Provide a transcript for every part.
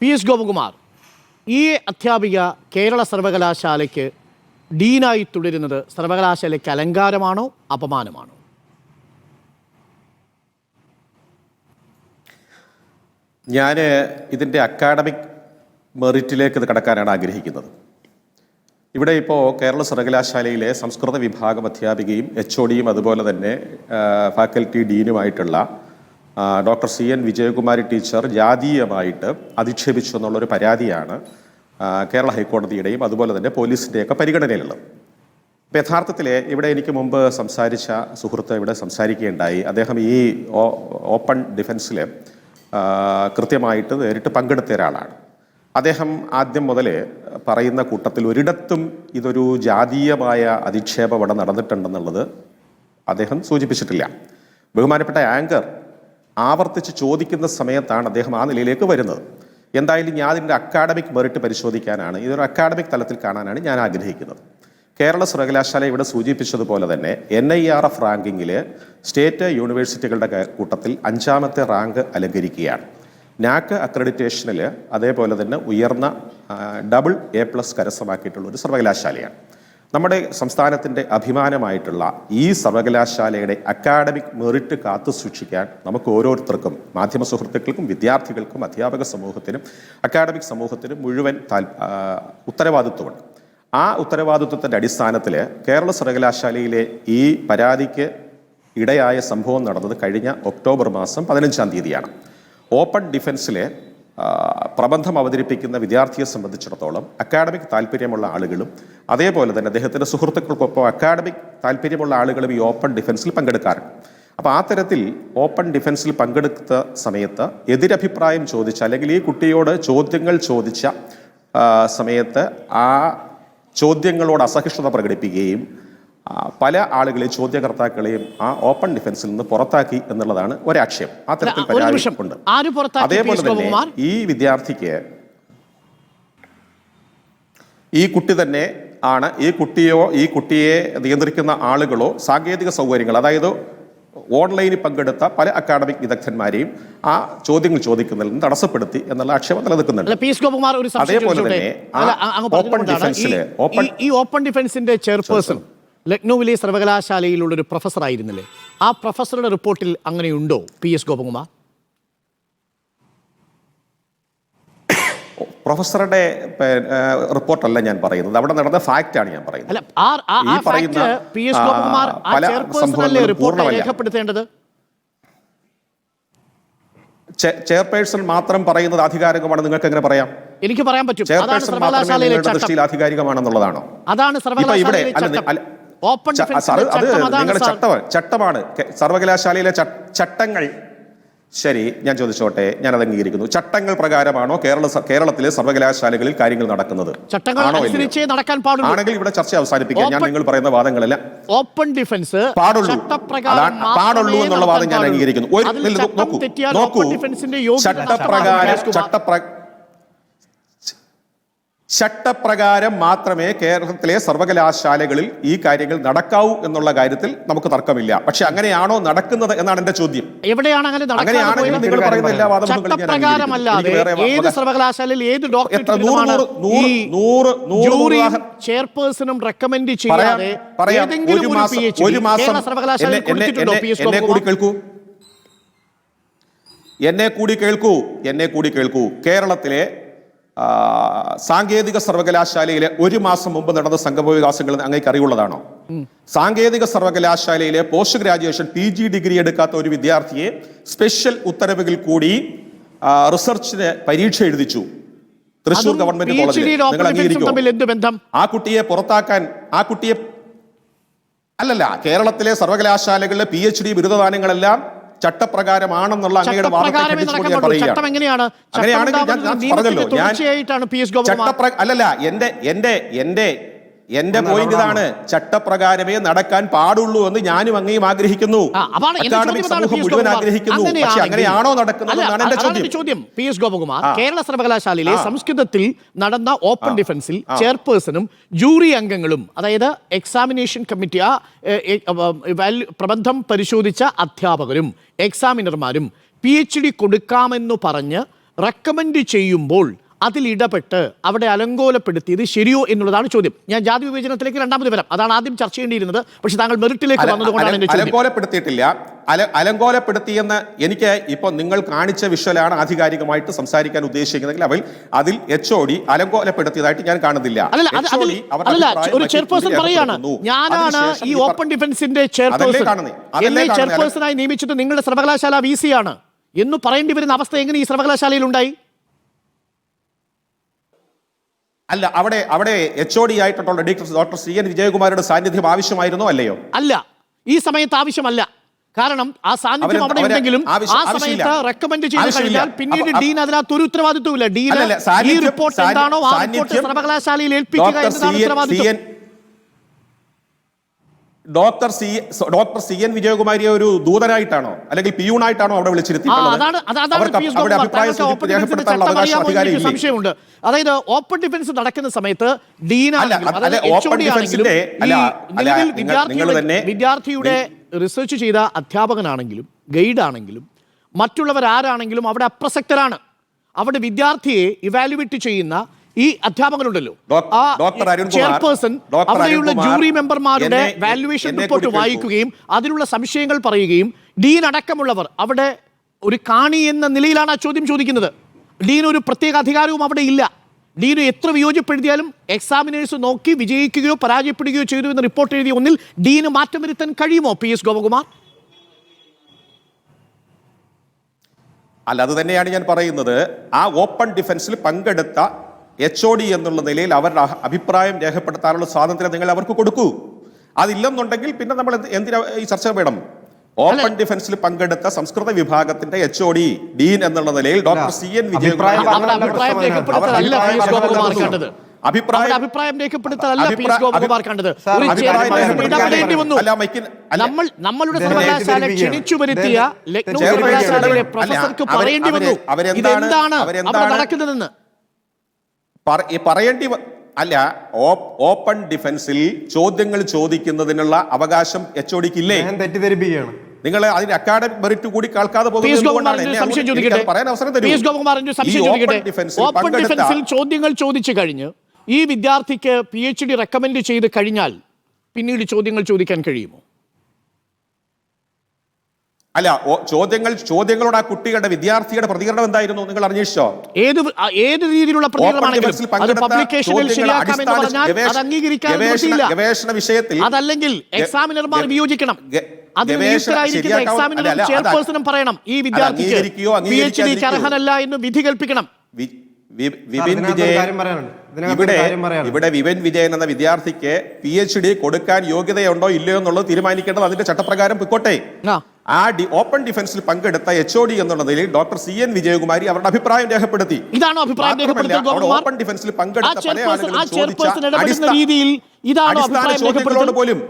P S Gopakumar ഈ അധ്യാപിക കേരള സർവകലാശാലയ്ക്ക് ഡീനായി തുടരുന്നത് സർവകലാശാലയ്ക്ക് അലങ്കാരമാണോ അപമാനമാണോ? ഞാൻ ഇതിന്റെ അക്കാഡമിക് മെറിറ്റിലേക്ക് ഇത് കടക്കാനാണ് ആഗ്രഹിക്കുന്നത്. ഇവിടെ ഇപ്പോൾ കേരള സർവകലാശാലയിലെ സംസ്കൃത വിഭാഗം അധ്യാപികയും എച്ച് ഒ ഡിയും അതുപോലെ തന്നെ faculty ഡീനുമായിട്ടുള്ള doctor C N Vijayakumari teacher ജാതീയമായിട്ട് അധിക്ഷേപിച്ചു എന്നുള്ളൊരു പരാതിയാണ് കേരള ഹൈക്കോടതിയുടെയും അതുപോലെ തന്നെ പോലീസിന്റെയൊക്കെ പരിഗണനയിലുള്ളത്. അപ്പോൾ യഥാർത്ഥത്തിൽ ഇവിടെ എനിക്ക് മുമ്പ് സംസാരിച്ച സുഹൃത്ത് ഇവിടെ സംസാരിക്കുകയുണ്ടായി. അദ്ദേഹം ഈ ഓപ്പൺ ഡിഫൻസിൽ കൃത്യമായിട്ട് നേരിട്ട് പങ്കെടുത്ത ഒരാളാണ്. അദ്ദേഹം ആദ്യം മുതൽ പറയുന്ന കൂട്ടത്തിൽ ഒരിടത്തും ഇതൊരു ജാതീയമായ അധിക്ഷേപം ഇവിടെ നടന്നിട്ടുണ്ടെന്നുള്ളത് അദ്ദേഹം സൂചിപ്പിച്ചിട്ടില്ല. ബഹുമാനപ്പെട്ട ആങ്കർ ആവർത്തിച്ച് ചോദിക്കുന്ന സമയത്താണ് അദ്ദേഹം ആ നിലയിലേക്ക് വരുന്നത്. എന്തായാലും ഞാൻ അതിന്റെ അക്കാഡമിക് മെറിറ്റ് പരിശോധിക്കാനാണ് ഇതൊരു അക്കാഡമിക് തലത്തിൽ കാണാനാണ് ഞാൻ ആഗ്രഹിക്കുന്നത്. കേരള സർവകലാശാല ഇവിടെ സൂചിപ്പിച്ചതുപോലെ തന്നെ എൻ ഐ ആർ എഫ് റാങ്കിങ്ങിൽ സ്റ്റേറ്റ് യൂണിവേഴ്സിറ്റികളുടെ കൂട്ടത്തിൽ അഞ്ചാമത്തെ റാങ്ക് അലങ്കരിക്കുകയാണ്. നാക്ക് അക്രഡിറ്റേഷനിൽ അതേപോലെ തന്നെ ഉയർന്ന ഡബിൾ എ പ്ലസ് കരസ്ഥമാക്കിയിട്ടുള്ള ഒരു സർവകലാശാലയാണ്. നമ്മുടെ സംസ്ഥാനത്തിന്റെ അഭിമാനമായിട്ടുള്ള ഈ സർവകലാശാലയുടെ അക്കാഡമിക് മെറിറ്റ് കാത്തു സൂക്ഷിക്കാൻ നമുക്ക് ഓരോരുത്തർക്കും മാധ്യമ സുഹൃത്തുക്കൾക്കും വിദ്യാർത്ഥികൾക്കും അധ്യാപക സമൂഹത്തിനും അക്കാഡമിക് സമൂഹത്തിനും മുഴുവൻ താൽ ഉത്തരവാദിത്വമുണ്ട്. ആ ഉത്തരവാദിത്വത്തിന്റെ അടിസ്ഥാനത്തിൽ കേരള സർവകലാശാലയിലെ ഈ പരാതിക്ക് ഇടയായ സംഭവം നടന്നത് കഴിഞ്ഞ ഒക്ടോബർ മാസം പതിനഞ്ചാം തീയതിയാണ്. ഓപ്പൺ ഡിഫൻസിലെ പ്രബന്ധം അവതരിപ്പിക്കുന്ന വിദ്യാർത്ഥിയെ സംബന്ധിച്ചിടത്തോളം അക്കാഡമിക് താല്പര്യമുള്ള ആളുകളും അതേപോലെ തന്നെ അദ്ദേഹത്തിന്റെ സുഹൃത്തുക്കൾക്കൊപ്പം അക്കാഡമിക് താല്പര്യമുള്ള ആളുകളും ഈ ഓപ്പൺ ഡിഫൻസിൽ പങ്കെടുക്കാറുണ്ട്. അപ്പോൾ ആ തരത്തിൽ ഓപ്പൺ ഡിഫൻസിൽ പങ്കെടുത്ത സമയത്ത് എതിരഭിപ്രായം ചോദിച്ച അല്ലെങ്കിൽ ഈ കുട്ടിയോട് ചോദ്യങ്ങൾ ചോദിച്ച സമയത്ത് ആ ചോദ്യങ്ങളോട് അസഹിഷ്ണുത പ്രകടിപ്പിക്കുകയും പല ആളുകളെ ചോദ്യകർത്താക്കളെയും ആ ഓപ്പൺ ഡിഫൻസിൽ നിന്ന് പുറത്താക്കി എന്നുള്ളതാണ് ഒരാക്ഷേപം. ആ തരത്തിൽ ഒരു നിമിഷം. ആര് പുറത്താക്കി പി. അതേപോലെ തന്നെ ഈ വിദ്യാർത്ഥിക്ക് ഈ കുട്ടി തന്നെ ആണ് ഈ കുട്ടിയോ ഈ കുട്ടിയെ നിയന്ത്രിക്കുന്ന ആളുകളോ സാങ്കേതിക സൗകര്യങ്ങൾ അതായത് ഓൺലൈനിൽ പങ്കെടുത്ത പല അക്കാഡമിക് വിദഗ്ധന്മാരെയും ആ ചോദ്യങ്ങൾ ചോദിക്കുന്നതിൽ നിന്ന് തടസ്സപ്പെടുത്തി എന്നുള്ള ആക്ഷേപം നിലനിൽക്കുന്നുണ്ട്. അതേപോലെ തന്നെ ഓപ്പൺ ഈ ഓപ്പൺ ഡിഫൻസിന്റെ ചെയർപേഴ്സൺ ലക്നൌവിലെ സർവകലാശാലയിലുള്ള ഒരു പ്രൊഫസർ ആയിരുന്നില്ലേ ആ പ്രൊഫസറുടെ റിപ്പോർട്ടിൽ അങ്ങനെയുണ്ടോ പി എസ് ഗോപകുമാർ? പ്രൊഫസറുടെ റിപ്പോർട്ടല്ല ഞാൻ പറയുന്നത്. അവിടെ നടന്ന ഫാക്റ്റ് ആണ് ഞാൻ പറയുന്നത്. ഈ പറയുന്ന, പല ചെയർപേഴ്സൺ അല്ലേ സംഭവങ്ങളും റിപ്പോർട്ട് പൂർണമല്ല. ചെയർപേഴ്സൺ മാത്രം പറയുന്നത് ആധികാരികമാണ്. നിങ്ങൾക്ക് എങ്ങനെ പറയാം? എനിക്ക് പറയാൻ പറ്റും. ചെയർപേഴ്സൺ നിങ്ങളുടെ ദൃഷ്ടിയിൽ ആധികാരികമാണെന്നുള്ളതാണോ? അതാണ് ഇവിടെ ഓപ്പൺ അത് നിങ്ങളുടെ ചട്ടമാണ്. ചട്ടമാണ്. സർവകലാശാലയിലെ ചട്ടങ്ങൾ. ശരി ഞാൻ ചോദിച്ചോട്ടെ. ഞാൻ അത് അംഗീകരിക്കുന്നു. ചട്ടങ്ങൾ പ്രകാരമാണോ കേരള കേരളത്തിലെ സർവകലാശാലകളിൽ കാര്യങ്ങൾ നടക്കുന്നത്? ആണെങ്കിൽ ഇവിടെ ചർച്ച അവസാനിപ്പിക്കാം. ഞാൻ നിങ്ങൾ പറയുന്ന വാദങ്ങളെല്ലാം. ഓപ്പൺ ഡിഫൻസ് പാടുള്ളൂ. പാടുള്ളൂ എന്നുള്ള വാദം ഞാൻ അംഗീകരിക്കുന്നു. നോക്കൂ. നോക്കൂ. ചട്ടപ്രകാരം ചട്ടപ്ര ചട്ടപ്രകാരം മാത്രമേ കേരളത്തിലെ സർവകലാശാലകളിൽ ഈ കാര്യങ്ങൾ നടക്കാവൂ എന്നുള്ള കാര്യത്തിൽ നമുക്ക് തർക്കമില്ല. പക്ഷെ അങ്ങനെയാണോ നടക്കുന്നത് എന്നാണ് എന്റെ ചോദ്യം. എവിടെയാണ് അങ്ങനെ നിങ്ങൾ പറയുന്ന എല്ലാ വാദങ്ങളും ഏത് സർവകലാശാലയിൽ ഏത് ഡോക്ടർ ചെയർപേഴ്സണും റെക്കമെൻഡ് ചെയ്യാതെ ഏതെങ്കിലും ഒരു മാസം എന്നെ- കൂടി കേൾക്കൂ. എന്നെ കൂടി കേൾക്കൂ. എന്നെ കൂടി കേൾക്കൂ. കേരളത്തിലെ സാങ്കേതിക സർവകലാശാലയിലെ ഒരു മാസം മുമ്പ് നടന്ന സംഗമവികാസങ്ങൾ അങ്ങേക്ക് അറിവുള്ളതാണോ? സാങ്കേതിക സർവകലാശാലയിലെ post graduation P G degree എടുക്കാത്ത ഒരു വിദ്യാർത്ഥിയെ സ്പെഷ്യൽ ഉത്തരവുകൾ കൂടി റിസർച്ചിന് പരീക്ഷ എഴുതിച്ചു. തൃശൂർ ഗവൺമെന്റ് കോളേജ് കോളേജിൽ. ആ കുട്ടിയെ പുറത്താക്കാൻ ആ കുട്ടിയെ അല്ലല്ല കേരളത്തിലെ സർവകലാശാലകളിലെ പി എച്ച് ഡി ബിരുദദാനങ്ങളെല്ലാം ചട്ടപ്രകാരമാണെന്നുള്ള അങ്ങയുടെ അങ്ങനെയാണെങ്കിൽ ഞാൻ- പറഞ്ഞല്ലോ ഞാൻ ചട്ടപ്ര അല്ലല്ല എന്റെ എന്റെ എന്റെ എന്റെ പോയിന്റ് ഇതാണ്. ചട്ടപ്രകാരമേ നടക്കാൻ പാടുള്ളൂ എന്ന് ഞാനും അങ്ങയും ആഗ്രഹിക്കുന്നു. അക്കാഡമിക് സമൂഹം. മുഴുവൻ പക്ഷെ അങ്ങനെയാണോ നടക്കുന്നത് എന്നാണ് എന്റെ ചോദ്യം. P S Gopakumar. കേരള സർവകലാശാലയിലെ സംസ്കൃതത്തിൽ നടന്ന ഓപ്പൺ ഡിഫൻസിൽ. ചെയർപേഴ്സണും ജൂറി അംഗങ്ങളും അതായത് എക്സാമിനേഷൻ കമ്മിറ്റി ആ പ്രബന്ധം പരിശോധിച്ച അധ്യാപകരും എക്സാമിനർമാരും പി എച്ച് ഡി കൊടുക്കാമെന്ന് പറഞ്ഞ് റെക്കമെൻഡ് ചെയ്യുമ്പോൾ അതിൽ ഇടപെട്ട് അവിടെ അലങ്കോലപ്പെടുത്തിയത് ശരിയോ എന്നുള്ളതാണ് ചോദ്യം. ഞാൻ ജാതി വിവേചനത്തിലേക്ക് രണ്ടാമത് വരാം. അതാണ് ആദ്യം ചർച്ച ചെയ്യേണ്ടിയിരുന്നത്. പക്ഷെ താങ്കൾ മെറിറ്റിലേക്ക് വന്നതുകൊണ്ടാണ് എന്റെ അലങ്കോലപ്പെടുത്തിയിട്ടില്ല. അല അലങ്കോലപ്പെടുത്തിയെന്ന് എനിക്ക് ഇപ്പൊ നിങ്ങൾ കാണിച്ച വിഷ്വലാണ് ആധികാരികമായിട്ട് സംസാരിക്കാൻ ഉദ്ദേശിക്കുന്നതെങ്കിൽ അവൽ അതിൽ എച്ച് ഒ ഡി അലങ്കോലപ്പെടുത്തിയതായിട്ട് ഞാൻ കാണുന്നില്ല. ഒരു ചെയർപേഴ്സൺ പറയാണ് ഞാനാണ് ഈ ഓപ്പൺ ഡിഫൻസിന്റെ? ചെയർപേഴ്സണായി നിയമിച്ചത് നിങ്ങളുടെ സർവകലാശാല വി സി ആണ്. എന്ന് പറയേണ്ടി വരുന്ന അവസ്ഥ എങ്ങനെ ഈ സർവകലാശാലയിൽ ഉണ്ടായി? അല്ല അവിടെ അവിടെ എച്ച് ഒ ഡി ആയിട്ടുള്ള ഡോക്ടർ സി എൻ വിജയകുമാരുടെ സാന്നിധ്യം ആവശ്യമായിരുന്നോ അല്ലയോ? അല്ല ഈ സമയത്ത് ആവശ്യമല്ല. കാരണം ആ സാന്നിധ്യം അവിടെ ഉണ്ടെങ്കിലും ആ. സമയത്ത് റെക്കമെൻഡ് ചെയ്ത് കഴിഞ്ഞാൽ പിന്നീട് ഡീൻ അതിനകത്ത് ഒരു ഉത്തരവാദിത്വമില്ല ഡീൻ ഈ റിപ്പോർട്ട് എന്താണോ ആ റിപ്പോർട്ട് സർവകലാശാലയിൽ ഏൽപ്പിക്കുക എന്നതാണ് ഉത്തരവാദിത്വം. Doctor C doctor C N വിജയകുമാരിയെ ഒരു ദൂതനായിട്ടാണോ അല്ലെങ്കിൽ പിയൂണായിട്ടാണോ അവിടെ സംശയമുണ്ട്. അതായത് ഓപ്പൺ ഡിഫൻസ് നടക്കുന്ന സമയത്ത് വിദ്യാർത്ഥിയുടെ റിസർച്ച് ചെയ്ത അധ്യാപകനാണെങ്കിലും ഗൈഡ് ആണെങ്കിലും മറ്റുള്ളവരാരാണെങ്കിലും അവിടെ അപ്രസക്തരാണ്. അവിടെ വിദ്യാർത്ഥിയെ ഇവാലുവേറ്റ് ചെയ്യുന്ന ഈ അധ്യാപകനുണ്ടല്ലോ. ചെയർപേഴ്സൺ അവിടെയുള്ള ജൂറി മെമ്പർമാരുടെ വാല്യുവേഷൻ റിപ്പോർട്ട് വായിക്കുകയും അതിലുള്ള സംശയങ്ങൾ പറയുകയും ഡീൻ അടക്കമുള്ളവർ അവിടെ ഒരു കാണി എന്ന നിലയിലാണ് ആ ചോദ്യം ചോദിക്കുന്നത്. ഡീൻ ഒരു പ്രത്യേക അധികാരവും അവിടെ ഇല്ല. ഡീന് എത്ര വിയോജിപ്പെടുത്തിയാലും എക്സാമിനേഴ്സ് നോക്കി വിജയിക്കുകയോ പരാജയപ്പെടുകയോ ചെയ്തു എന്ന് റിപ്പോർട്ട് എഴുതിയ ഒന്നിൽ ഡീന് മാറ്റം വരുത്താൻ കഴിയുമോ? പി. എസ്. ഗോപകുമാർ? അല്ല അത് തന്നെയാണ് ഞാൻ പറയുന്നത്. ആ ഓപ്പൺ ഡിഫൻസിൽ പങ്കെടുത്ത എച്ച് ഒ ഡി എന്നുള്ള നിലയിൽ അവരുടെ അഭിപ്രായം രേഖപ്പെടുത്താനുള്ള സ്വാതന്ത്ര്യം നിങ്ങൾ അവർക്ക് കൊടുക്കൂ. അതില്ലെന്നുണ്ടെങ്കിൽ പിന്നെ നമ്മൾ എന്തിനാ ഈ ചർച്ച വേണം? ഓപ്പൺ ഡിഫൻസിൽ പങ്കെടുത്ത സംസ്കൃത വിഭാഗത്തിന്റെ എച്ച് ഒ ഡി ഡീൻ എന്നുള്ള നിലയിൽ ഡോക്ടർ സി എൻ വിജയകുമാർ അഭിപ്രായം അഭിപ്രായം അല്ല. നമ്മൾ നമ്മളുടെ അദ്ദേഹം സർവകലാശാല ക്ഷണിച്ചു വരുത്തിയ ലക്നൗ ചെയർപേഴ്സൺ സർവകലാശാലയിലെ ഇടപെടൽ- പ്രൊഫസർക്ക് അല്ല, അവരെ- പറയേണ്ടി വന്നു. അവരെ- അവരെന്താണ്- ഇതെന്താണ്? അവിടെ അവരെന്താണ് നടക്കുന്നതെന്ന്. പറ- ഈ പറയേണ്ടി അല്ല ഓപ്പൺ ഡിഫൻസിൽ ചോദ്യങ്ങൾ ചോദിക്കുന്നതിനുള്ള അവകാശം എച്ച് ഒടിക്കില്ലേ തെറ്റിദ്ധരിപ്പിക്കുകയാണ്. നിങ്ങൾ അതിന് അക്കാഡമിക് മെറിറ്റ് കൂടി കേൾക്കാതെ പോകുന്നത് ഗോപകുമാർ കൊണ്ടാണ് ഒരു എന്നെ സംശയം ചോദിക്കട്ടെ? പറയാൻ അവസരം തരൂ. പി എസ് ഗോപകുമാറിന്റെ സംശയം ചോദിക്കട്ടെ? ഓപ്പൺ ഡിഫൻസിൽ ചോദ്യങ്ങൾ ചോദിച്ചു കഴിഞ്ഞ് ഈ വിദ്യാർത്ഥിക്ക് പി എച്ച് ഡി റെക്കമെൻഡ് ചെയ്ത് കഴിഞ്ഞാൽ പിന്നീട് ചോദ്യങ്ങൾ ചോദിക്കാൻ കഴിയുമോ? അല്ല ചോദ്യങ്ങൾ ചോദ്യങ്ങളോട് ആ കുട്ടികളുടെ വിദ്യാർത്ഥിയുടെ പ്രതികരണം എന്തായിരുന്നു? നിങ്ങൾ അന്വേഷിച്ചോ ഏത് ഏത് രീതിയിലുള്ള ഗവേഷണ- ഗവേഷണ വിഷയത്തിൽ അതല്ലെങ്കിൽ എക്സാമിനർമാർ വിയോജിക്കണം. ചെയർപേഴ്സണും പറയണം. ഈ വിദ്യാർത്ഥിക്ക്. അർഹനല്ല എന്ന് വിധി കൽപ്പിക്കണം. വിപിൻ വിജയൻ ഇവിടെ. ഇവിടെ വിപിൻ വിജയൻ എന്ന വിദ്യാർത്ഥിക്ക് പി എച്ച് ഡി കൊടുക്കാൻ യോഗ്യതയുണ്ടോ ഇല്ലയോ എന്നുള്ളത് തീരുമാനിക്കേണ്ടത് അതിന്റെ ചട്ടപ്രകാരം പൊയ്ക്കോട്ടെ. ആ. ഡി ഓപ്പൺ ഡിഫൻസിൽ പങ്കെടുത്ത എച്ച് ഒ ഡി എന്നുള്ള നിലയിൽ ഡോക്ടർ സി എൻ വിജയകുമാരി അവരുടെ അഭിപ്രായം രേഖപ്പെടുത്തി ഇതാണോ അഭിപ്രായം ഓപ്പൺ ഡിഫൻസിൽ പങ്കെടുത്ത പല ആളുകളും രീതിയിൽ ഇതാണോ അടിസ്ഥാന ചോദ്യങ്ങളോട് പോലും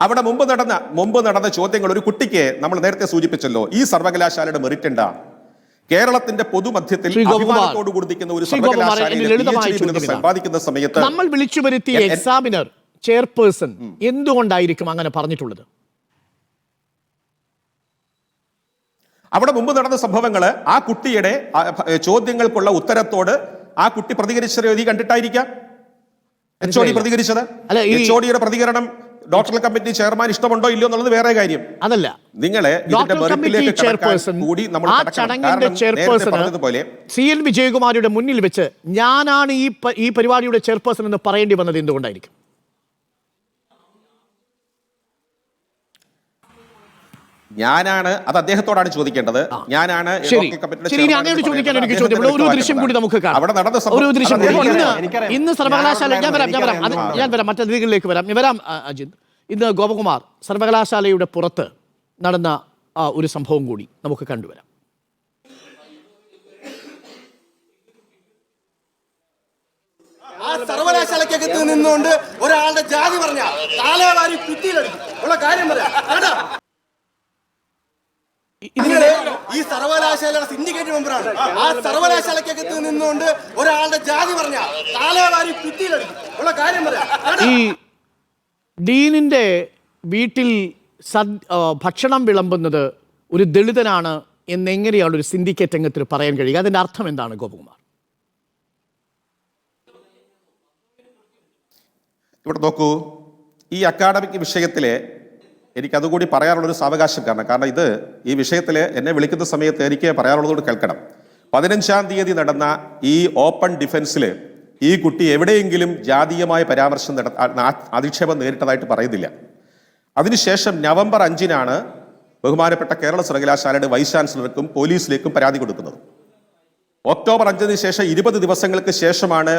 അവിടെ മുമ്പ് നടന്ന മുമ്പ് നടന്ന ചോദ്യങ്ങൾ ഒരു കുട്ടിക്ക് നമ്മൾ നേരത്തെ സൂചിപ്പിച്ചല്ലോ ഈ സർവകലാശാലയുടെ മെറിറ്റ് എന്താ കേരളത്തിന്റെ പൊതുമധ്യത്തിൽ അഭിമാനത്തോട് കൊടുക്കുന്ന ഒരു സർവകലാശാലയിൽ. സമ്പാദിക്കുന്ന സമയത്ത് നമ്മൾ വിളിച്ചു വരുത്തിയ എക്സാമിനർ ചെയർപേഴ്സൺ എന്തുകൊണ്ടായിരിക്കും അങ്ങനെ പറഞ്ഞിട്ടുള്ളത്? അവിടെ മുമ്പ് നടന്ന സംഭവങ്ങൾ ആ കുട്ടിയുടെ ചോദ്യങ്ങൾക്കുള്ള ഉത്തരത്തോട് ആ കുട്ടി പ്രതികരിച്ച രീതി കണ്ടിട്ടായിരിക്കാം? എച്ച് ഒ ഡി പ്രതികരിച്ചത്? അല്ല, ഈ- എച്ച് ഒ ഡിയുടെ പ്രതികരണം ഡോക്ടർ കമ്മിറ്റി ചെയർമാൻ ഇഷ്ടമുണ്ടോ ഇല്ലയോ എന്നുള്ളത് വേറെ കാര്യം. അതല്ല. നിങ്ങളെ കൂടി നമ്മൾ പറഞ്ഞതുപോലെ സി എൻ വിജയകുമാരിയുടെ മുന്നിൽ വെച്ച് ഞാനാണ് ഈ ഈ പരിപാടിയുടെ ചെയർപേഴ്സൺ എന്ന് പറയേണ്ടി വന്നത് എന്തുകൊണ്ടായിരിക്കും? ഞാനാണ് അത് അദ്ദേഹത്തോടാണ് ചോദിക്കേണ്ടത്. ഞാനാണ് ചോദിക്കാൻ എനിക്ക് ചോദ്യം ഒരു ദൃശ്യം കൂടി നമുക്ക് കാണാം അവിടെ നടന്ന ഒരു ദൃശ്യം ഇന്ന് സർവകലാശാല ഞാൻ വരാം ഞാൻ വരാം. ഞാൻ വരാം. മറ്റതിഥികളിലേക്ക് വരാം. ഞാൻ വരാം അജിത്. ഇന്ന് ഗോപകുമാർ സർവകലാശാലയുടെ പുറത്ത് നടന്ന ആ, ഒരു സംഭവം കൂടി നമുക്ക് കണ്ടുവരാം. ആ സർവകലാശാലക്കകത്ത് നിന്നുകൊണ്ട് ഒരാളുടെ ജാതി പറഞ്ഞ കാലേവാരി കുത്തിയിലെടുത്തു ഉള്ള കാര്യം പറയാം. ഇതിനിടെ ഈ സർവകലാശാലയുടെ സിൻഡിക്കേറ്റ് മെമ്പറാണ് ആ സർവകലാശാലക്കകത്ത് നിന്നുകൊണ്ട് ഒരാളുടെ ജാതി പറഞ്ഞ കാലേവാരി ഉള്ള കാര്യം പറയാം. ഈ ഡീനിന്റെ വീട്ടിൽ സദ് ഭക്ഷണം വിളമ്പുന്നത് ഒരു ദളിതനാണ് എന്നെങ്ങനെയാണ് ഒരു സിൻഡിക്കേറ്റ് രംഗത്തിൽ പറയാൻ കഴിയുക? അതിന്റെ അർത്ഥം എന്താണ് ഗോപകുമാർ? ഇവിടെ നോക്കൂ ഈ അക്കാഡമിക് വിഷയത്തിലെ എനിക്ക് അതുകൂടി പറയാനുള്ളൊരു സാവകാശം കാരണം. കാരണം ഇത് ഈ വിഷയത്തിൽ എന്നെ വിളിക്കുന്ന സമയത്ത് എനിക്ക് പറയാനുള്ളതോട് കേൾക്കണം. പതിനഞ്ചാം തീയതി നടന്ന ഈ ഓപ്പൺ ഡിഫൻസിൽ ഈ കുട്ടി എവിടെയെങ്കിലും ജാതീയമായ പരാമർശം നട അധിക്ഷേപം നേരിട്ടതായിട്ട് പറയുന്നില്ല. അതിനുശേഷം നവംബർ അഞ്ചിനാണ് ബഹുമാനപ്പെട്ട കേരള സർവകലാശാലയുടെ വൈസ് ചാൻസലർക്കും പോലീസിലേക്കും പരാതി കൊടുക്കുന്നത്. ഒക്ടോബർ അഞ്ചിന് ശേഷം ഇരുപത് ദിവസങ്ങൾക്ക് ശേഷമാണ്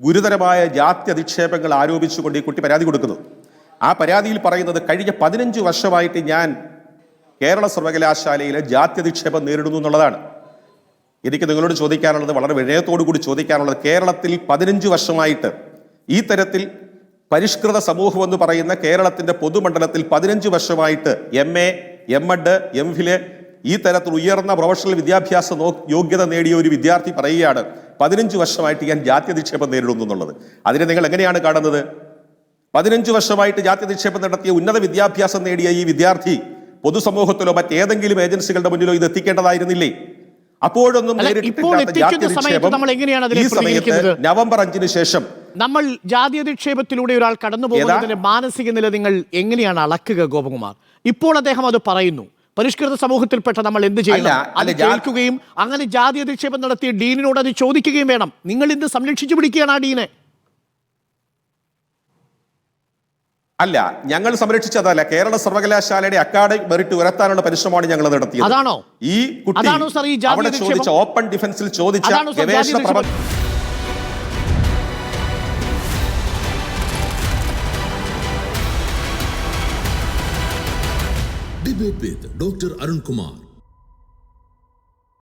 ഗുരുതരമായ ജാതി അധിക്ഷേപങ്ങൾ ആരോപിച്ചുകൊണ്ട് ഈ കുട്ടി പരാതി കൊടുക്കുന്നത്. ആ പരാതിയിൽ പറയുന്നത് കഴിഞ്ഞ പതിനഞ്ച് വർഷമായിട്ട് ഞാൻ കേരള സർവകലാശാലയിലെ ജാതി നിക്ഷേപം നേരിടുന്നു എന്നുള്ളതാണ്. എനിക്ക് നിങ്ങളോട് ചോദിക്കാനുള്ളത് വളരെ വിനയത്തോടു കൂടി ചോദിക്കാനുള്ളത് കേരളത്തിൽ പതിനഞ്ച് വർഷമായിട്ട് ഈ തരത്തിൽ പരിഷ്കൃത സമൂഹം എന്ന് പറയുന്ന കേരളത്തിന്റെ പൊതുമണ്ഡലത്തിൽ പതിനഞ്ച് വർഷമായിട്ട് M A M Ed M Phil ഈ തരത്തിൽ ഉയർന്ന പ്രൊഫഷണൽ വിദ്യാഭ്യാസ യോഗ്യത നേടിയ ഒരു വിദ്യാർത്ഥി പറയുകയാണ് പതിനഞ്ച് വർഷമായിട്ട് ഞാൻ ജാതി നിക്ഷേപം നേരിടുന്നു എന്നുള്ളത്. അതിനെ നിങ്ങൾ എങ്ങനെയാണ് കാണുന്നത്? പതിനഞ്ച് വർഷമായിട്ട് ജാതി നിക്ഷേപം നടത്തിയ ഉന്നത വിദ്യാഭ്യാസം നേടിയ ഈ വിദ്യാർത്ഥി പൊതുസമൂഹത്തിലോ മറ്റേതെങ്കിലും ഏജൻസികളുടെ മുന്നിലോ ഇത് എത്തിക്കേണ്ടതായിരുന്നില്ലേ? അപ്പോഴൊന്നും ഈ സമയത്ത്? നവംബർ അഞ്ചിന് ശേഷം. നമ്മൾ ജാതി അധിക്ഷേപത്തിലൂടെ ഒരാൾ കടന്നു പോകുന്നതിന്റെ മാനസിക നില നിങ്ങൾ എങ്ങനെയാണ് അളക്കുക ഗോപകുമാർ? ഇപ്പോൾ അദ്ദേഹം അത് പറയുന്നു. പരിഷ്കൃത സമൂഹത്തിൽപ്പെട്ട നമ്മൾ എന്ത് ചെയ്യണം? അത് കേൾക്കുകയും അങ്ങനെ ജാതി അധിക്ഷേപം നടത്തിയ ഡീനിനോട് അത് ചോദിക്കുകയും വേണം. നിങ്ങൾ ഇന്ന് സംരക്ഷിച്ചു പിടിക്കുകയാണ് ആ ഡീനെ. അല്ല ഞങ്ങൾ സംരക്ഷിച്ചതല്ല കേരള സർവകലാശാലയുടെ അക്കാഡമിക് മെറിറ്റ് ഉയർത്താനുള്ള പരിശ്രമമാണ് ഞങ്ങൾ നടത്തിയത് അതാണോ? ഈ കുട്ടി അതാണോ സർ ഈ ജാതി അവിടെ? ചോദിച്ച ഓപ്പൺ ഡിഫൻസിൽ ചോദിച്ച ഗവേഷണ? പ്രബന്ധ വിത്ത് ഡോക്ടർ Kumar.